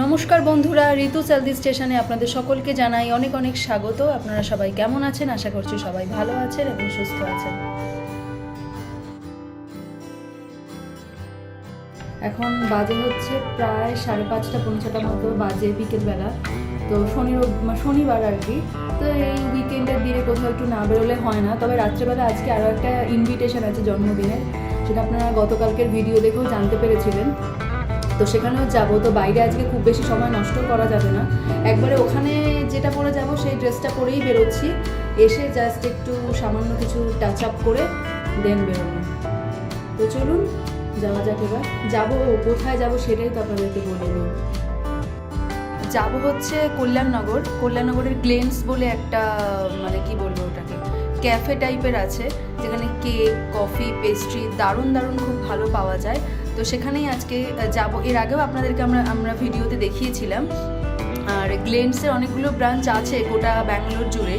নমস্কার বন্ধুরা, ঋতু সেলদি স্টেশনে আপনাদের সকলকে জানাই অনেক অনেক স্বাগত। আপনারা সবাই কেমন আছেন? আশা করছি সবাই ভালো আছেন এবং সুস্থ আছেন। এখন বাজে হচ্ছে প্রায় সাড়ে পাঁচটা পৌঁছাটা মতো বাজে বিকেলবেলা তো শনি শনিবার আর কি। তো এই উইকেন্ডের দিনে কোথাও একটু না বেরোলে হয় না। তবে রাত্রেবেলা আজকে আরও একটা ইনভিটেশন আছে জন্মদিনের। সেটা আপনারা গতকালকের ভিডিও দেখেও জানতে পেরেছিলেন। তো সেখানেও যাব। তো বাইরে আজকে খুব বেশি সময় নষ্ট করা যাবে না। একবারে ওখানে যেটা পরে যাব, সেই ড্রেসটা পরেই বেরোচ্ছি। এসে জাস্ট একটু সামান্য কিছু টাচ আপ করে দেন বেরোবো। তো চলুন, যাওয়া যাক এবার। যাব, কোথায় যাব সেটাই তো আপনাদেরকে বলে নিই যাব হচ্ছে কল্যাণনগর। কল্যাণনগরের গ্লেন্স বলে একটা মানে কি বলব ওটাকে ক্যাফে টাইপের আছে। যেখানে কেক কফি পেস্ট্রি দারুণ দারুণ খুব ভালো পাওয়া যায়। তো সেখানেই আজকে যাব। এর আগেও আপনাদেরকে আমরা আমরা ভিডিওতে দেখিয়েছিলাম। আর গ্লেন্সের অনেকগুলো ব্রাঞ্চ আছে গোটা ব্যাঙ্গালোর জুড়ে,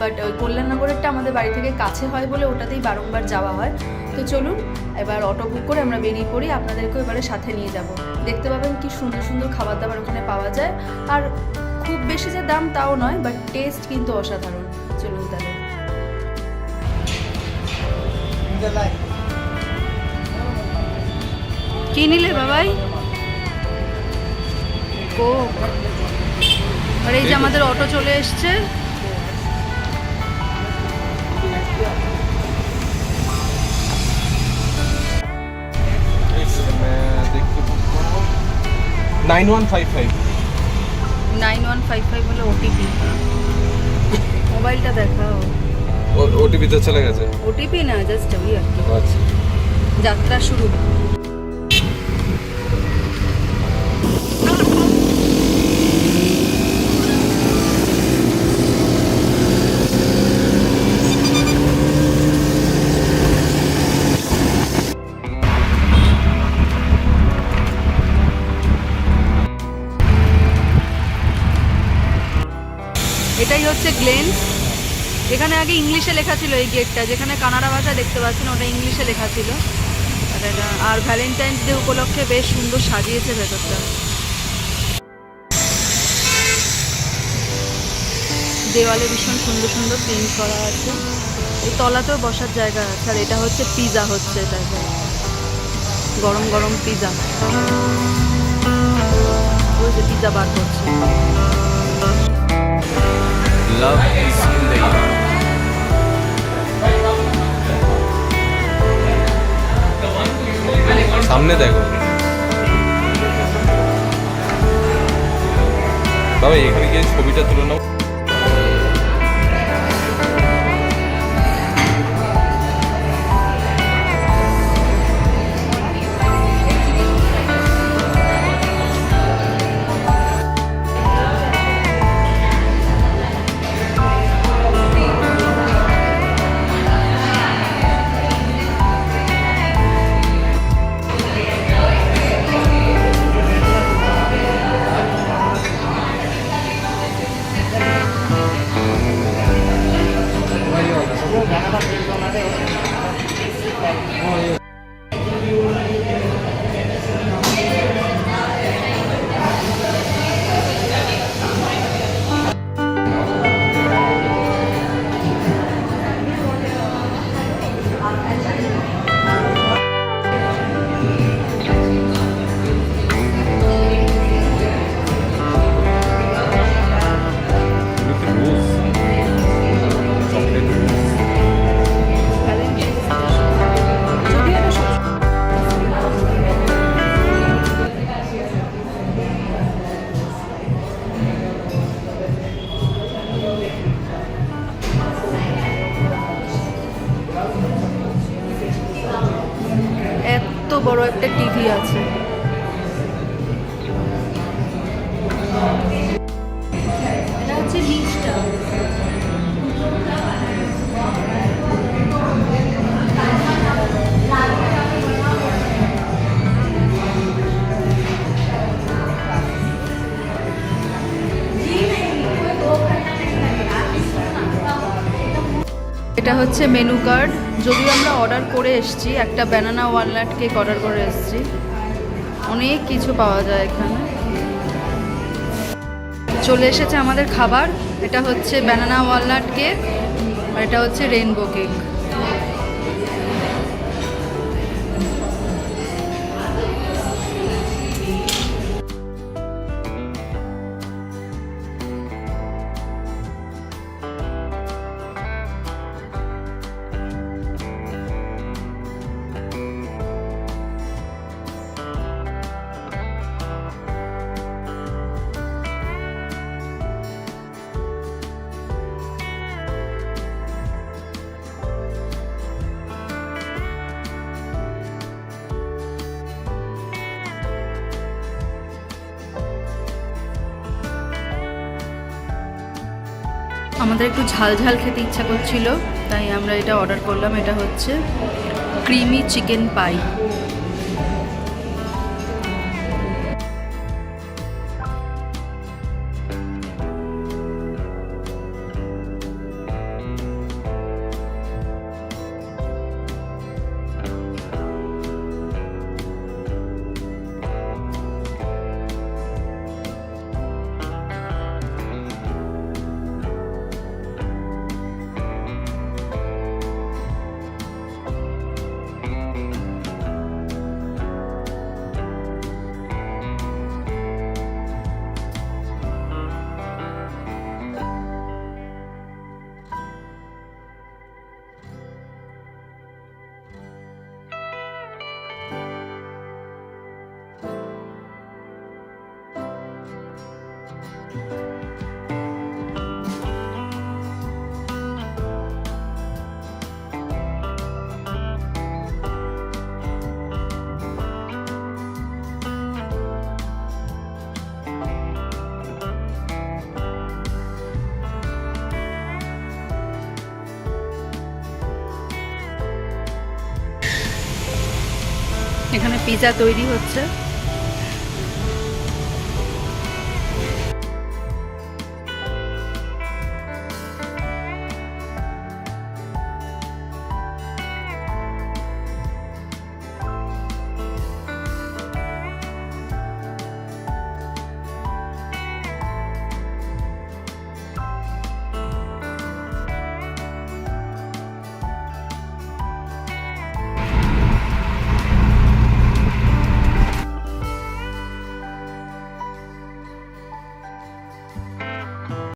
বাট কল্যাণনগরেরটা আমাদের বাড়ি থেকে কাছে হয় বলে ওটাতেই বারংবার যাওয়া হয়। তো চলুন, এবার অটো বুক করে আমরা বেরিয়ে পড়ি। আপনাদেরকেও এবারে সাথে নিয়ে যাব। দেখতে পাবেন কি সুন্দর সুন্দর খাবার দাবার ওখানে পাওয়া যায়। আর খুব বেশি যে দাম তাও নয়, বাট টেস্ট কিন্তু অসাধারণ। চলুন তাহলে। কি নিলে বাবাই। কোক আর এই যে আমাদের অটো চলে এসছে। Nine one five five. Nine one five five OTP মোবাইলটা চলে গেছে। না জাস্ট আচ্ছা। যাত্রা শুরু। এটাই হচ্ছে গ্লেন্স এখানে আগে ইংলিশে লেখা ছিল এই গেটটা যেখানে কানাডা ভাষা দেখতে পাচ্ছেন, ওটা ইংলিশে লেখা ছিল। আর ভ্যালেন্টাইন্স ডে উপলক্ষে বেশ সুন্দর সাজিয়েছে ভেতরটা। দেওয়ালে ভীষণ সুন্দর সুন্দর প্রিন্ট করা আছে। এই তলাতেও বসার জায়গা আছে, আর এটা হচ্ছে পিজা হচ্ছে এটা। গরম গরম পিজা পিজা বার করছে। लव इज इन द সামনে দেখো বাবা এখানে গিয়ে ছবিটা তুলে নাও Yeah. Oh. এত বড় একটা টিভি আছে। হচ্ছে মেনু কার্ড যদিও আমরা অর্ডার করে এসেছি, একটা ব্যানানা ওয়ালনাট কেক অর্ডার করে এসেছি। অনেক কিছু পাওয়া যায় এখানে। চলে এসেছে আমাদের খাবার। এটা হচ্ছে ব্যানানা ওয়ালনাট কেক আর এটা হচ্ছে রেনবো কেক আমাদের একটু ঝাল ঝাল খেতে ইচ্ছা করছিল, তাই আমরা এটা অর্ডার করলাম, এটা হচ্ছে ক্রিমি চিকেন পাই এখানে পিজা তৈরি হচ্ছে।